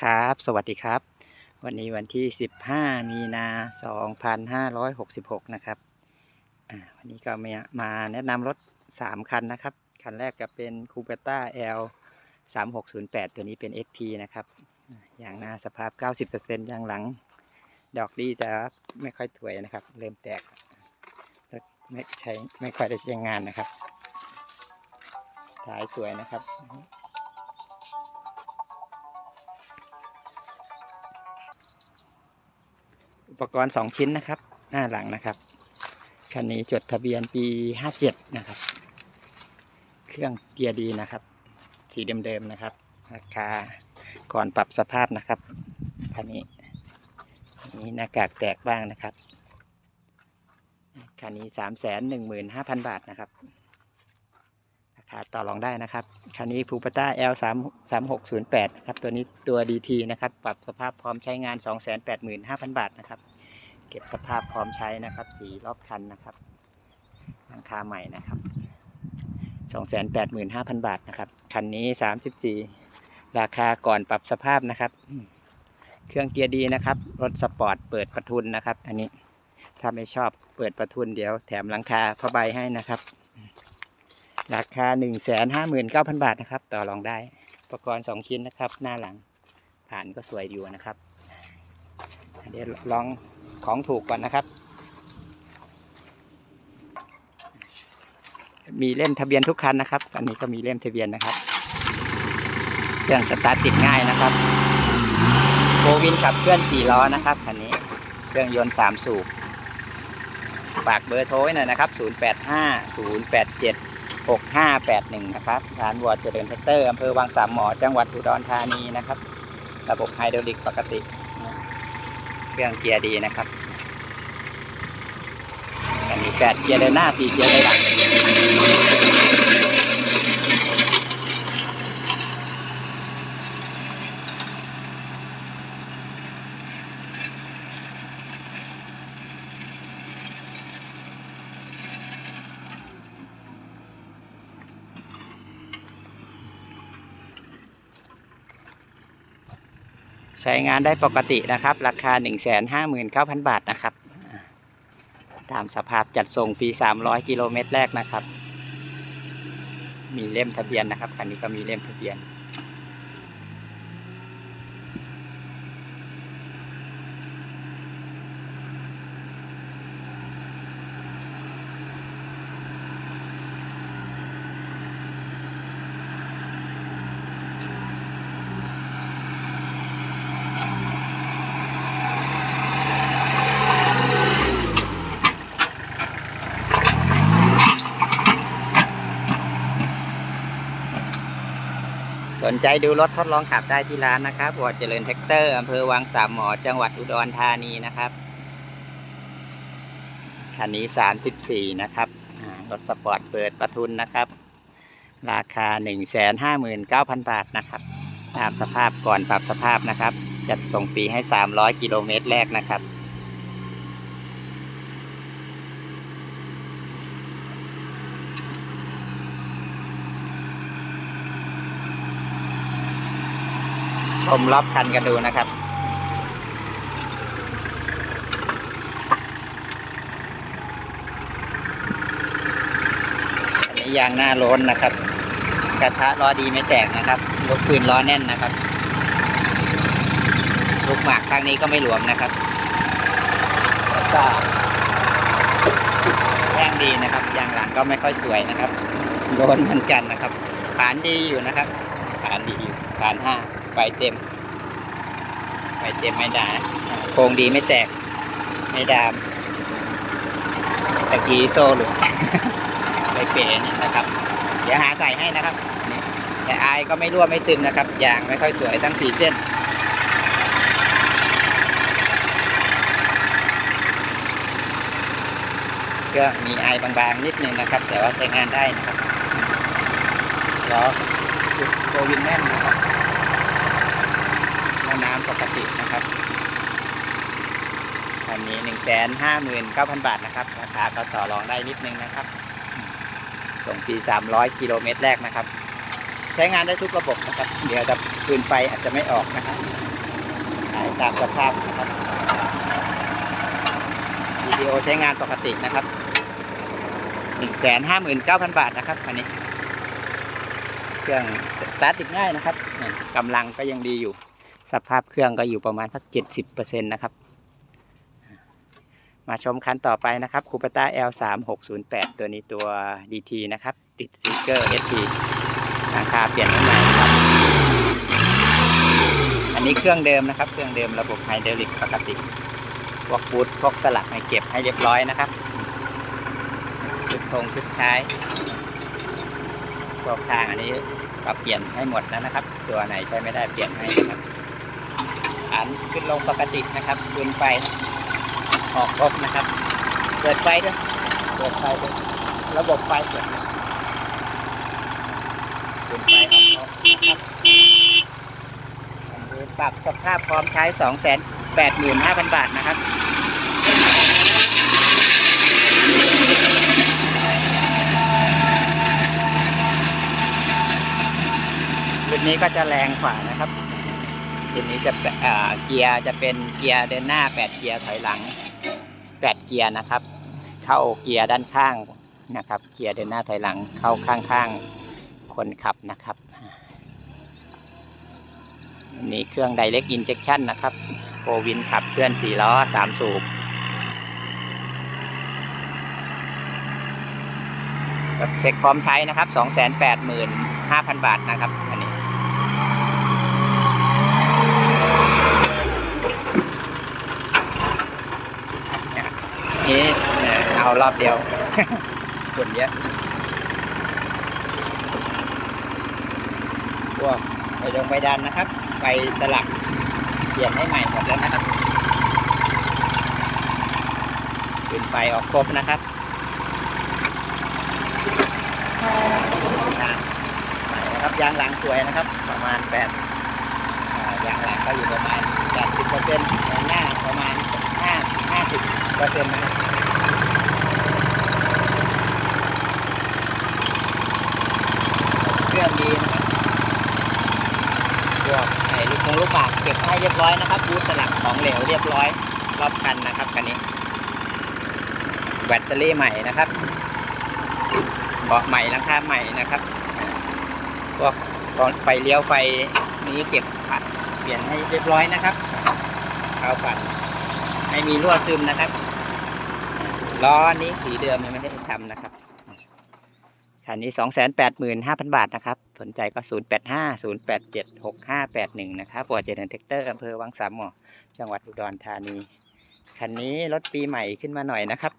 ครับ สวัสดีครับ วันนี้วันที่ 15 มีนา 2566 นะครับวันนี้ก็มามาแนะนำรถ 3 คันนะครับ คันแรกก็เป็น c u p e t a L 3608 ตัวนี้เป็น SP นะครับ อย่างหน้าสภาพ 90%อย่างหลัง ดอกดีแต่ไม่ค่อยถวยนะครับ เริ่มแตกรถไม่ใช้ไม่ค่อยได้ใช้งานนะครับท้ายสวยนะครับ อุปกรณ์ 2 ชิ้นนะครับ หน้าหลังนะครับคันนี้จดทะเบียนปี 57 นะครับ เครื่องเกียร์ดีนะครับ สีเดิมๆนะครับราคาก่อนปรับสภาพนะครับคันนี้มีหน้ากากแตกบ้างนะครับคันนี้3 1 5 0 0 0บาทนะครับ ต่อรองได้นะครับ คันนี้พูปต้า L 3 3 6 0 8นะครับ ตัวนี้ตัว DT นะครับ ปรับสภาพพร้อมใช้งาน 285,000 บาทนะครับ เก็บสภาพพร้อมใช้นะครับสีรอบคันนะครับหลังคาใหม่นะครับ 285,000 บาทนะครับ คันนี้ 34 ราคาก่อนปรับสภาพนะครับ เครื่องเกียร์ดีนะครับ รถสปอร์ตเปิดประทุนนะครับ อันนี้ถ้าไม่ชอบเปิดประทุนเดี๋ยวแถมหลังคาผ้าใบให้นะครับ ราคา 159,000 บาทนะครับ ต่อรองได้อุปกรณ์ 2 ชิ้นนะครับ หน้าหลังผ่านก็สวยอยู่นะครับเดี๋ยวลองของถูกก่อนนะครับ มีเล่มทะเบียนทุกคันนะครับอันนี้ก็มีเล่มทะเบียนนะครับเครื่องสตาร์ทติดง่ายนะครับโกวินขับเคลื่อน4ล้อนะครับคันนี้เครื่องยนต์3สูบฝากเบอร์โทรไว้หน่อยนะครับ 085 087 6581 นะครับร้านวัวเจริญแท็กเตอร์อำเภอวังสามหมอ จังหวัดอุดรธานีนะครับ ระบบไฮดรอลิกปกติ เครื่องเกียร์ดีนะครับอันนี้แปดเกียร์เดินหน้าสี่เกียร์เดินหลัง ใช้งานได้ปกตินะครับ ราคา 159,000 บาทนะครับ ตามสภาพจัดส่งฟรี 300 กิโลเมตรแรกนะครับ มีเล่มทะเบียนนะครับคันนี้ก็มีเล่มทะเบียน นใจดูรถทดลองขับได้ที่ร้านนะครับวอเจริญแท็กเตอร์อำเภอวังสามหมอ จังหวัดอุดรธานีนะครับ คันนี้ 34 นะครับรถสปอร์ตเปิดประทุนนะครับ ราคา 159,000 บาทนะครับ ตามสภาพก่อนปรับสภาพนะครับ จัดส่งฟรีให้ 300 กิโลเมตรแรกนะครับ ชมรอบคันกันดูนะครับอันนี้ยางหน้าโล้นนะครับ กระทะล้อดีไม่แตกนะครับลูกปืนล้อแน่นนะครับลูกหมากข้างนี้ก็ไม่หลวมนะครับแล้วก็แท่งดีนะครับยางหลังก็ไม่ค่อยสวยนะครับโดนเหมือนกันนะครับ ฐานดีอยู่นะครับ ฐานดีอยู่ฐานห้า ไฟเต็มไฟเต็มไม่ด่าโครงดีไม่แตก ไม่ดามตะกี้โซ่หลุดไปเป๋นี่นะครับ เดี๋ยวหาใส่ให้นะครับ แต่อายก็ไม่รั่วไม่ซึมนะครับยางไม่ค่อยสวยทั้งสี่เส้นก็มีอายบางๆนิดนึงนะครับ แต่ว่าใช้งานได้นะครับล้อโควินแน่นนะครับ ปกตินะครับอันนี้หนึ่งแสนห้าหมื่นเก้าพันบาทนะครับ ราคาก็ต่อรองได้นิดนึงนะครับ ส่งฟรีสามร้อยกิโลเมตรแรกนะครับ ใช้งานได้ทุกระบบนะครับ เดี๋ยวจะปืนไฟอาจจะไม่ออกนะครับถ่ายตามสภาพนะครับวิดีโอใช้งานปกตินะครับหนึ่งแสนห้าหมื่นเก้าพันบาทนะครับอันนี้ เครื่องสตาร์ทติดง่ายนะครับกำลังก็ยังดีอยู่ สภาพเครื่องก็อยู่ประมาณสักเจ็ดสิบเปอร์เซ็นต์นะครับ มาชมคันต่อไปนะครับคูปต้า L 3 6 0 8 ตัวนี้ตัว DT นะครับ ติดสติกเกอร์ SP ราคาเปลี่ยนใหม่ครับ อันนี้เครื่องเดิมนะครับ เครื่องเดิมระบบไฮดรอลิกปกติพวกบูทพวกสลักให้เก็บให้เรียบร้อยนะครับชุดทงชุดท้ายโซบทางอันนี้ก็เปลี่ยนให้หมดแล้วนะครับ ตัวไหนใช้ไม่ได้เปลี่ยนให้นะครับ อันขึ้นลงปกตินะครับคืนไฟออกครบนะครับ เปิดไฟด้วยเปิดไฟด้วยระบบไฟเปิดเปิดไฟออกครบนะครับอันนี้ปรับสภาพพร้อมใช้2 8 5 0 0 0บาทนะครับรุ่นนี้ก็จะแรงกว่านะครับ รุ่นนี้จะเกียร์จะเป็นเกียร์เดินหน้า 8 เกียร์ถอยหลัง 8 เกียร์นะครับ เข้าเกียร์ด้านข้างนะครับ เกียร์เดินหน้าถอยหลังเข้าข้างๆคนขับนะครับนี่เครื่อง Direct Injection นะครับโฟวินขับเคลื่อน4ล้อ 3 สูบแบบเช็คพร้อมใช้นะครับ 285,000 บาทนะครับ อันนี้ นี่ เอารอบเดียวฝุ่นเยอะพวกไปดงไปดันนะครับ ไปสลักเปลี่ยนให้ใหม่หมดแล้วนะครับขึ้นไฟออกครบนะครับอ่าใหม่นะครับยางหลังสวยนะครับ ประมาณแปดยางหลังก็อยู่ประมาณแปดสิบเปอร์เซ็นต์ยางหน้าประมาณห้าห้าสิบเปอร์เซ็นต์นะครับ เครื่องดีนะครับพวกไอ้ลูกคงลูกหมากเก็บให้เรียบร้อยนะครับบูสลักของเหลวเรียบร้อยรอบคันนะครับคันนี้ แบตเตอรี่ใหม่นะครับเบาะใหม่หลังคาใหม่นะครับพวกไฟเลี้ยวไฟนี้เก็บผัดเปลี่ยนให้เรียบร้อยนะครับขาปั่นไม่มีรั่วซึมนะครับล้อนี้สีเดิมยังไม่ได้ทำนะครับ คันนี้285,000บาทนะครับ สนใจก็085 087 6581นย์แปดเจ็ดหกห้าแปดหนึ่งนะครับปวดเจริญเทคเตอร์อำเภอวังสามหมอจังหวัดอุดรธานี คันนี้รถปีใหม่ขึ้นมาหน่อยนะครับ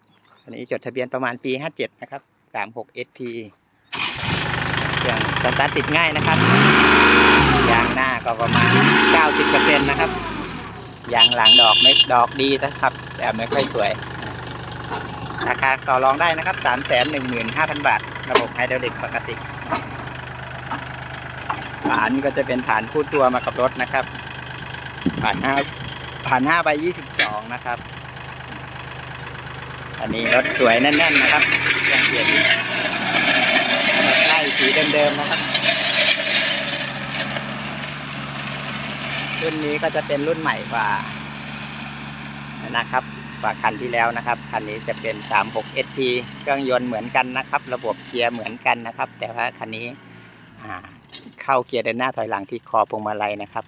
คันนี้จดทะเบียนประมาณปี57นะครับ36 SP เครื่องสตาร์ทติดง่ายนะครับ ยางหน้าก็ประมาณ90%นต์นะครับ ยางหลังดอกไม่ดอกดีนะครับ แต่ไม่ค่อยสวย ราคาต่อรองได้นะครับ3 1 5 0 0 0บาท ระบบไฮดรอลิกปกติฐานก็จะเป็นฐานพูดตัวมากับรถนะครับผ่านห้าผ่านห้าใบยี่สิบสองนะครับ อันนี้รถสวยแน่น ๆ นะครับยังเปลี่ยนไล่สีเดิมๆนะครับรุ่นนี้ก็จะเป็นรุ่นใหม่กว่านะครับ กว่าคันที่แล้วนะครับ คันนี้จะเป็น 36 SP เครื่องยนต์เหมือนกันนะครับ ระบบเกียร์เหมือนกันนะครับ แต่ว่าคันนี้เข้าเกียร์เดินหน้าถอยหลังที่คอพวงมาลัยนะครับ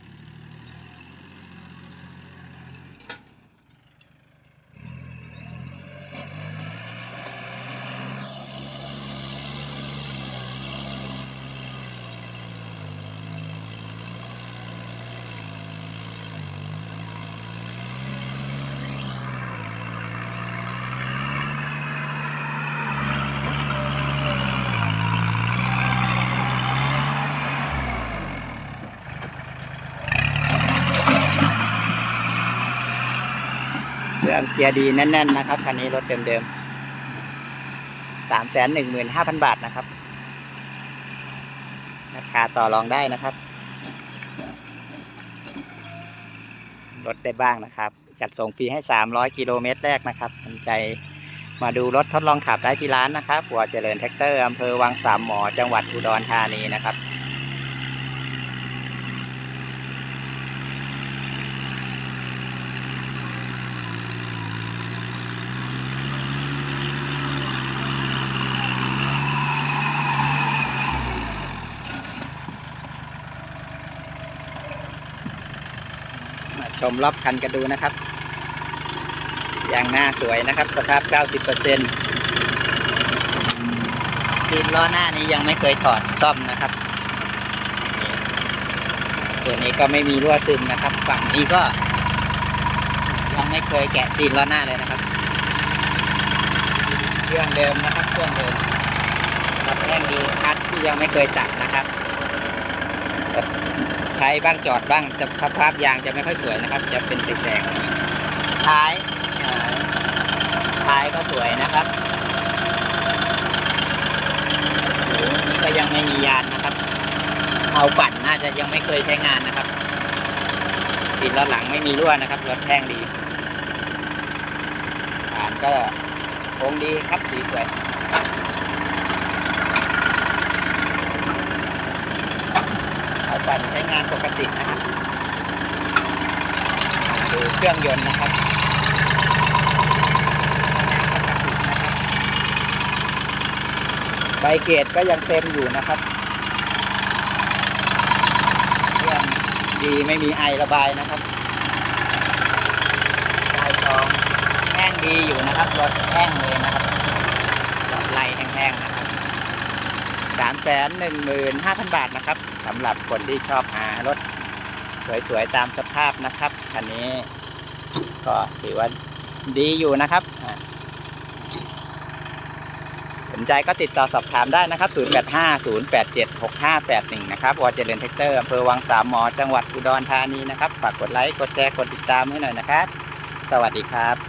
เครื่องเกียร์ดีแน่นๆนะครับคันนี้รถเดิมๆสามแสนหนึ่งหมื่นห้าพันบาทนะครับ ราคาต่อรองได้นะครับ รถได้บ้างนะครับ จัดส่งฟรีให้300กิโลเมตรแรกนะครับสนใจมาดูรถทดลองขับได้ที่ร้านนะครับหัวเจริญแท็กเตอร์อำเภอวังสามหมอจังหวัดอุดรธานีนะครับ ชมรอบคันกันดูนะครับยางหน้าสวยนะครับสภาพ 90%ซีนล้อหน้านี้ยังไม่เคยถอดซ่อมนะครับตัวนี้ก็ไม่มีรั่วซึมนะครับ ฝั่งนี้ก็ ยังไม่เคยแกะซีนล้อหน้าเลยนะครับ เครื่องเดิมนะครับเครื่องเดิมครับแรงดีคัดที่ยังไม่เคยจับนะครับ ใช้บ้างจอดบ้างแต่สภาพยางจะไม่ค่อยสวยนะครับ จะเป็นแดงท้ายท้ายก็สวยนะครับนี่ก็ยังไม่มียานนะครับเอาปั่นน่าจะยังไม่เคยใช้งานนะครับติดล้อหลังไม่มีรั่วนะครับรถแท่งดีฐานก็โค้งดีครับสีสวย เอา ปั่นใช้งานปกตินะครับดูเครื่องยนต์นะครับใบเกตก็ยังเต็มอยู่นะครับเครื่องดีไม่มีไอระบายนะครับใต้ทองแห้งดีอยู่นะครับรถแห้งเลยนะครับรถไล่แห้งๆนะครับ สามแสนหนึ่งหมื่นห้าพันบาทนะครับสำหรับคนที่ชอบหารถสวยๆ ตามสภาพนะครับคันนี้ก็ถือว่าดีอยู่นะครับสนใจก็ติดต่อสอบถามได้นะครับ 0850876581 นะครับวอเจริญเทคเตอร์อำเภอวังสามหมอ จังหวัดอุดรธานีนะครับ ฝากกดไลค์ กดแชร์ กดติดตามให้หน่อยนะครับ สวัสดีครับ